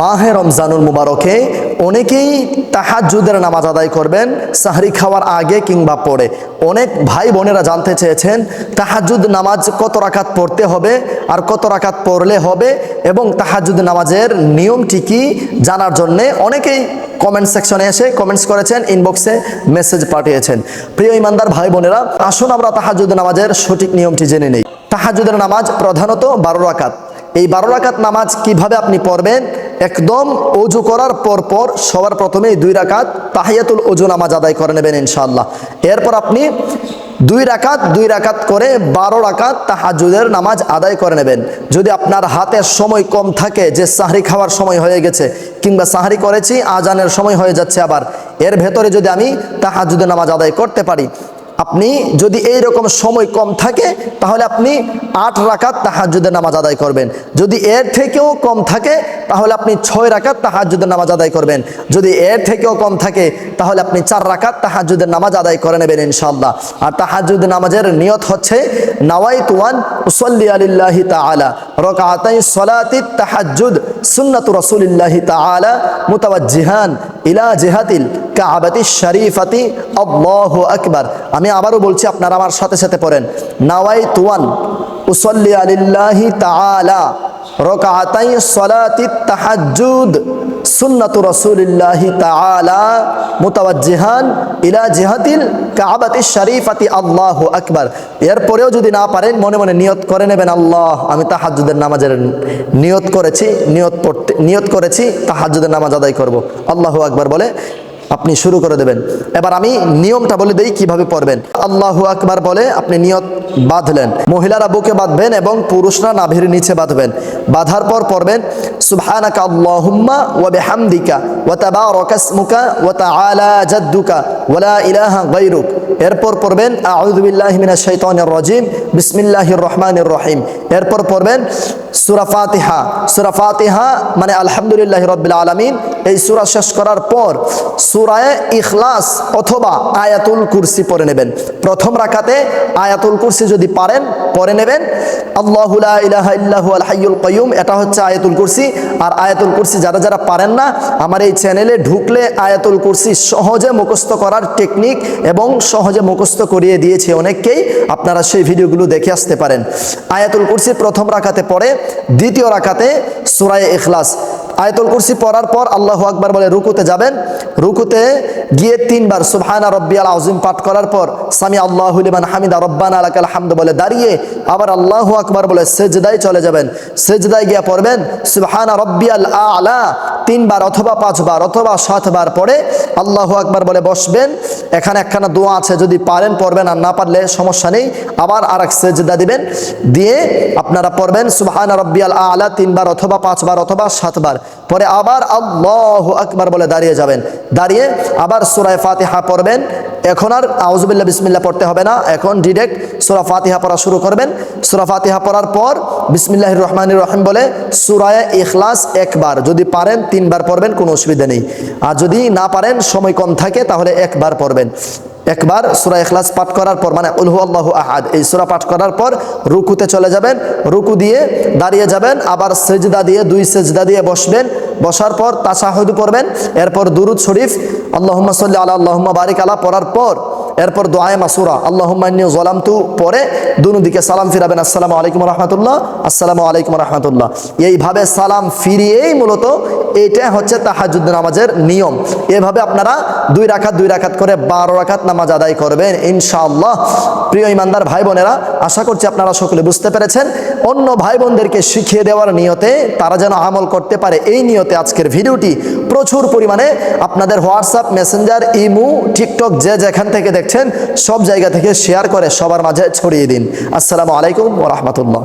মাহে রমজানুল মুবারকে অনেকেই তাহাজুদের নামাজ আদায় করবেন, সাহরি খাওয়ার আগে কিংবা পরে। অনেক ভাই বোনেরা জানতে চেয়েছেন তাহাজুদ নামাজ কত রাকাত পড়তে হবে আর কত রাকাত পড়লে হবে এবং তাহাজুদ নামাজের নিয়মটি কি জানার জন্যে অনেকেই কমেন্ট সেকশনে এসে কমেন্টস করেছেন ইনবক্সে মেসেজ পাঠিয়েছেন। প্রিয় ইমানদার ভাই বোনেরা, আসুন আমরা তাহাজুদ নামাজের সঠিক নিয়মটি জেনে নেই। তাহাজুদের নামাজ প্রধানত বারো রাকাত। এই বারো রাকাত নামাজ কীভাবে আপনি পড়বেন একদম অজু করার পর পর সবার প্রথমেই দুই রাকাত তাহিয়াতুল অজু নামাজ আদায় করে নেবেন ইনশাআল্লাহ। এরপর আপনি দুই রাকাত দুই রাকাত করে বারো রাকাত তাহাজুদের নামাজ আদায় করে নেবেন। যদি আপনার হাতে সময় কম থাকে যে সাহরি খাওয়ার সময় হয়ে গেছে, কিংবা সাহরি করেছি, আজানের সময় হয়ে যাচ্ছে আবার, এর ভেতরে যদি আমি তাহাজুদের নামাজ আদায় করতে পারি আপনি যদি এই রকম সময় কম থাকে, তাহলে আপনি আট রাকাত তাহাজুদের নামাজ আদায় করবেন। যদি এর থেকেও কম থাকে, তাহলে আপনি ছয় রাকাত তাহাজুদের নামাজ আদায় করবেন। যদি এর থেকেও কম থাকে, তাহলে আপনি চার রাকাত তাহাজুদের নামাজ আদায় করে নেবেন ইনশাল্লাহ আর তাহাজুদ নামাজের নিয়ত হচ্ছে নাওয়াই তুয়ান উসল্লি আলিল্লাহি তাআলা রকাতাই সলাতি তাহাজুদ সুন্নাতু রাসূলিল্লাহি তাআলা মুতাওয়াজ্জিহান ইলা জিহাতিল কাবাতি শরীফাতি, আল্লাহু আকবার। আমি আবারও বলছি, আপনারা আমার সাথে সাথে পড়েন। নাওয়াই তুয়ান উসল্লি আলিল্লাহি তাআলা রকাতাই সলাতি তাহাজ্জুদ, সুন্নাতু রাসূলিল্লাহি তাআলা, মুতাওয়াজ্জিহান ইলা জিহাতিল কাবাতি শরীফাতি, আল্লাহু আকবার। এরপরেও যদি না পারেন, মনে মনে নিয়ত করে নেবেন, আল্লাহ, আমি তাহাজ্জুদের নামাজের নিয়ত করেছি, নিয়ত পড়তে, নিয়ত করেছি, তাহাজ্জুদের নামাজ আদায় করব। আল্লাহু আকবার বলে আপনি শুরু করে দেবেন। এবার আমি নিয়মটা বলে দেই কীভাবে পড়বেন। আল্লাহু আকবার বলে আপনি নিয়ত বাঁধলেন। মহিলারা বুকে বাঁধবেন এবং পুরুষরা নাভির নিচে বাঁধবেন। বাঁধার পর পড়বেন, সুবহানাকা আল্লাহুম্মা ওয়া বিহামদিকা ওয়া তাবারাকা ইসমুকা ওয়া তাআলা জাদ্দুকা ওয়া লা ইলাহা গায়রুক। এরপর পড়বেন, আউযু বিল্লাহি মিনাশ শাইতানির রাজিম, বিসমিল্লাহির রহমানির রহিম। এরপর পড়বেন, সূরা ফাতিহা। সূরা ফাতিহা মানে আলহামদুলিল্লাহি রাব্বিল আলামিন। এই সূরা শেষ করার পর সূরায়ে ইখলাস অথবা আয়াতুল কুরসি পড়ে নেবেন। প্রথম রাকাতে আয়াতুল কুরসি যদি পারেন, পড়ে নেবেন। আল্লাহু লা ইলাহা হাইয়ুল এটা হচ্ছে আয়াতুল কুরসি। আর আয়াতুল কুরসি যারা যারা পারেন না, আমার এই চ্যানেলে ঢুকলে আয়াতুল কুরসি সহজে মুখস্থ করার টেকনিক এবং সহজে মুখস্থ করিয়ে দিয়েছে অনেককেই। আপনারা সেই ভিডিওগুলো দেখে আসতে পারেন। আয়াতুল কুরসি প্রথম রাকাতে পড়ে, দ্বিতীয় রাকাতে সুরায় ইখলাস। আয়াতুল কুরসি পড়ার পর আল্লাহ আকবার বলে, রুকুতে যাবেন? রুকুতে গিয়ে তিনবার, সুবহানা রব্বিয়াল আউজিম পাঠ করার পর, সামি আল্লাহু লিমান হামিদা, রব্বানা লাকাল হামদ বলে দাঁড়িয়ে আবার আল্লাহ আকবার বলে, সেজদায় চলে যাবেন। সেজদায় গিয়ে পড়বেন, সুবহানা রব্বিয়াল আলা তিনবার অথবা পাঁচবার অথবা সাতবার পরে আল্লাহ আকবার বলে বসবেন। এখানে একখানা দোয়া আছে, যদি পারেন পড়বেন, আর না পারলে সমস্যা নেই। আবার আর এক সেজদা দিবেন, দিয়ে আপনারা পড়বেন, সুবাহান রব্বিয়াল আলা, তিনবার অথবা পাঁচবার অথবা সাতবার। পরে আবার আল্লাহ আকবার বলে দাঁড়িয়ে যাবেন। দাঁড়িয়ে আবার সুরায় ফাতিহা পড়বেন এখন আর আউজুবিল্লা বিসমিল্লা পড়তে হবে না। এখন ডিরেক্ট সুরা ফাতিহা পড়া শুরু করবেন। সুরা ফাতিহা পড়ার পর বিসমিল্লাহ রহমান রহিম বলে সুরায় ইখলাস একবার। যদি পারেন তিনবার পড়বেন, কোনো অসুবিধা নেই। আর যদি না পারেন, সময় কম থাকে, তাহলে একবার পড়বেন। একবার সুরা এখলাস পাঠ করার পর মানে উলহু আল্লাহ আহাদ, এই সুরা পাঠ করার পর রুকুতে চলে যাবেন। রুকু দিয়ে দাঁড়িয়ে যাবেন, আবার সেজদা দিয়ে, দুই সেজদা দিয়ে বসবেন। বসার পর তাসাহুদ পড়বেন এরপর দুরুদ শরীফ, আল্লাহুম্মা সাল্লি আলা, আল্লাহুম্মা বারিক আলা পড়ার পর, এরপর দোয়ায় মাসুরা, আল্লাহুম্মা ইন্নী যালামতু পরে দুনো দিকে সালাম ফিরাবেন, আসসালামু আলাইকুম রহমতুল্লাহ, আসসালামু আলাইকুম রহমতুল্লাহ। এইভাবে সালাম ফিরিয়েই মূলত এটা হচ্ছে তাহাজুদ নামাজের নিয়ম। এভাবে আপনারা দুই রাখাত দুই রাখাত করে বারো রাখাত নামাজ আদায় করবেন, ইনশাআল্লাহ। প্রিয় ইমানদার ভাই বোনেরা আশা করছি আপনারা সকলে বুঝতে পেরেছেন অন্য ভাই বোনদেরকে শিখিয়ে দেওয়ার নিয়তে তারা যেন আমল করতে পারে। এই নিয়তে আজকের ভিডিওটি প্রচুর পরিমাণে আপনাদের হোয়াটসঅ্যাপ, মেসেঞ্জার, ইমু, টিকটক যে যেখান থেকে দেখছেন সব জায়গা থেকে শেয়ার করে সবার মাঝে ছড়িয়ে দিন। আসসালামু আলাইকুম ও রহমতুল্লাহ।